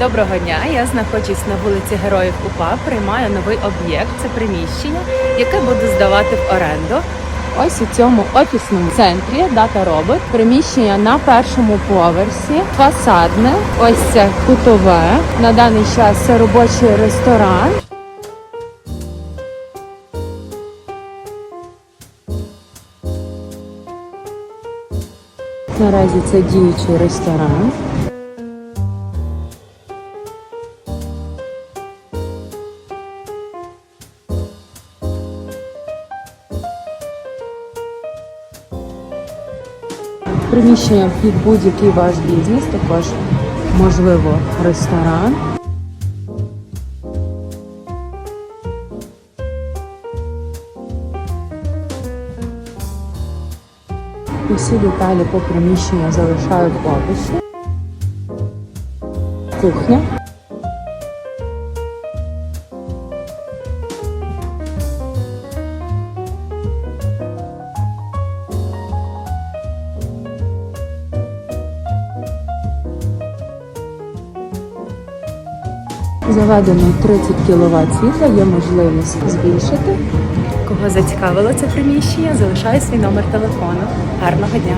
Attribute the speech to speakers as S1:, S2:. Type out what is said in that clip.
S1: Доброго дня. Я знаходжусь на вулиці Героїв УПА. Приймаю новий об'єкт. Це приміщення, яке буду здавати в оренду. Ось у цьому офісному центрі Дата Робот. Приміщення на першому поверсі, фасадне. Ось це кутове. На даний час це робочий ресторан. Наразі це діючий ресторан. Приміщення під будь-який ваш бізнес, також можливо ресторан. Усі деталі по приміщенню залишаю в описі. Кухня. Заведено 30 кВт світла, є можливість збільшити. Кого зацікавило це приміщення, залишаю свій номер телефону. Гарного дня!